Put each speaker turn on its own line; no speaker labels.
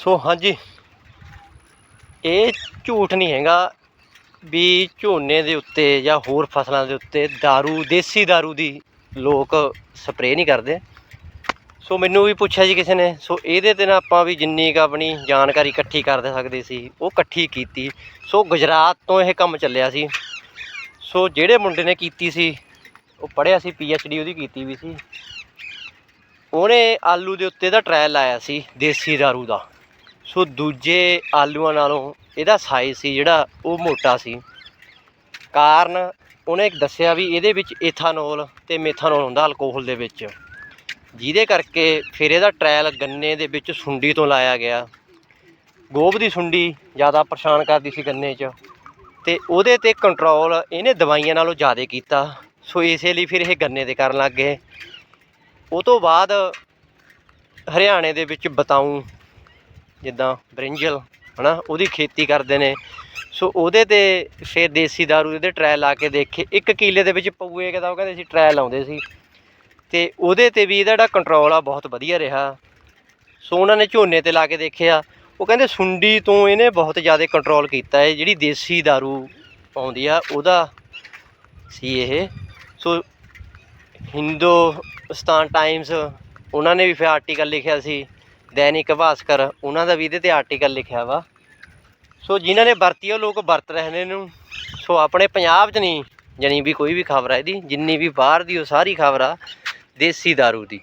ਸੋ ਹਾਂਜੀ ਇਹ ਝੂਠ ਨਹੀਂ ਹੈਗਾ ਵੀ ਝੋਨੇ ਦੇ ਉੱਤੇ ਜਾਂ ਹੋਰ ਫਸਲਾਂ ਦੇ ਉੱਤੇ दारू ਦੇਸੀ दारू ਦੀ ਲੋਕ ਸਪਰੇਅ ਨਹੀਂ ਕਰਦੇ ਸੋ ਮੈਨੂੰ ਵੀ ਪੁੱਛਿਆ ਜੀ ਕਿਸੇ ਨੇ ਸੋ ਇਹਦੇ ਤੇ ਨਾ ਆਪਾਂ ਵੀ ਜਿੰਨੀ ਕੁ ਆਪਣੀ ਜਾਣਕਾਰੀ ਇਕੱਠੀ ਕਰ ਸਕਦੇ ਸੀ ਉਹ ਇਕੱਠੀ ਕੀਤੀ ਸੋ ਗੁਜਰਾਤ ਤੋਂ ਇਹ ਕੰਮ ਚੱਲਿਆ ਸੀ ਸੋ ਜਿਹੜੇ ਮੁੰਡੇ ਨੇ ਕੀਤੀ ਸੀ ਉਹ ਪੜ੍ਹਿਆ ਸੀ ਡੀ ਉਹਦੀ ਕੀਤੀ ਵੀ ਸੀ ਉਹਨੇ ਆਲੂ ਦੇ ਉੱਤੇ ਦਾ ਟ੍ਰਾਇਲ ਲਾਇਆ ਸੀ ਦੇਸੀ दारू ਦਾ ਸੋ ਦੂਜੇ ਆਲੂਆਂ ਨਾਲੋਂ ਇਹਦਾ ਸਾਈਜ਼ ਸੀ ਜਿਹੜਾ ਉਹ ਮੋਟਾ ਸੀ। ਕਾਰਨ ਉਹਨੇ ਦੱਸਿਆ ਵੀ ਇਹਦੇ ਵਿੱਚ ਏਥਾਨੋਲ ਤੇ ਮੇਥਾਨੋਲ ਹੁੰਦਾ ਅਲਕੋਹਲ ਦੇ ਵਿੱਚ। ਜਿਹਦੇ ਕਰਕੇ ਫਿਰ ਇਹਦਾ ਟ੍ਰਾਇਲ ਗੰਨੇ ਦੇ ਵਿੱਚ ਸੁੰਡੀ ਤੋਂ ਲਾਇਆ ਗਿਆ। ਗੋਭ ਦੀ ਸੁੰਡੀ ਜ਼ਿਆਦਾ ਪਰੇਸ਼ਾਨ ਕਰਦੀ ਸੀ ਗੰਨੇ 'ਚ ਤੇ ਉਹਦੇ ਤੇ ਕੰਟਰੋਲ ਇਹਨੇ ਦਵਾਈਆਂ ਨਾਲੋਂ ਜ਼ਿਆਦਾ ਕੀਤਾ। ਸੋ ਇਸੇ ਲਈ ਫਿਰ ਇਹ ਗੰਨੇ ਤੇ ਕਰਨ ਲੱਗ ਗਏ। ਉਹ ਤੋਂ ਬਾਅਦ ਹਰਿਆਣੇ ਦੇ ਵਿੱਚ ਬਤਾਊ ਜਿੱਦਾਂ ਬ੍ਰਿੰਜਲ, ਹਨਾ, ਉਹਦੀ ਖੇਤੀ ਕਰਦੇ ਨੇ। ਸੋ ਉਹਦੇ ਤੇ ਫਿਰ ਦੇਸੀ ਦਾਰੂ ਇਹਦੇ ਟਰਾਇਲ ਲਾ ਕੇ ਦੇਖੇ। ਇੱਕ ਕਿਲੇ ਦੇ ਵਿੱਚ ਪਊਏ ਕਹਿੰਦਾ ਉਹ ਕਹਿੰਦੇ ਸੀ ਟਰਾਇਲ ਲਾਉਂਦੇ ਸੀ। ਤੇ ਉਹਦੇ ਤੇ ਵੀ ਇਹਦਾ ਜਿਹੜਾ ਕੰਟਰੋਲ ਆ, ਬਹੁਤ ਵਧੀਆ ਰਿਹਾ। ਸੋ ਉਹਨਾਂ ਨੇ ਝੋਨੇ ਤੇ ਲਾ ਕੇ ਦੇਖਿਆ। ਉਹ ਕਹਿੰਦੇ ਸੁੰਡੀ ਤੋਂ ਇਹਨੇ ਬਹੁਤ ਜ਼ਿਆਦਾ ਕੰਟਰੋਲ ਕੀਤਾ ਹੈ। ਜਿਹੜੀ ਦੇਸੀ ਦਾਰੂ ਪਾਉਂਦੀ ਆ, ਉਹਦਾ ਸੀ ਇਹ। ਸੋ ਹਿੰਦੁਸਤਾਨ ਟਾਈਮਸ ਉਹਨਾਂ ਨੇ ਵੀ ਫਿਰ ਆਰਟੀਕਲ ਲਿਖਿਆ ਸੀ। ਦੈਨਿਕ ਭਾਸਕਰ ਉਹਨਾਂ ਦਾ ਵੀ ਇਹਦੇ ਤੇ ਆਰਟੀਕਲ ਲਿਖਿਆ ਵਾ। ਸੋ ਜਿਨ੍ਹਾਂ ਨੇ ਵਰਤੀ ਆ, ਉਹ ਲੋਕ ਵਰਤ ਰਹੇ ਨੇ ਇਹਨੂੰ। ਸੋ ਆਪਣੇ ਪੰਜਾਬ 'ਚ ਨਹੀਂ ਜਾਣੀ ਵੀ ਕੋਈ ਵੀ ਖਬਰ ਆ ਇਹਦੀ ਜਿੰਨੀ ਵੀ ਬਾਹਰ ਦੀ ਉਹ ਸਾਰੀ ਖਬਰ ਆ ਦੇਸੀ ਦਾਰੂ ਦੀ।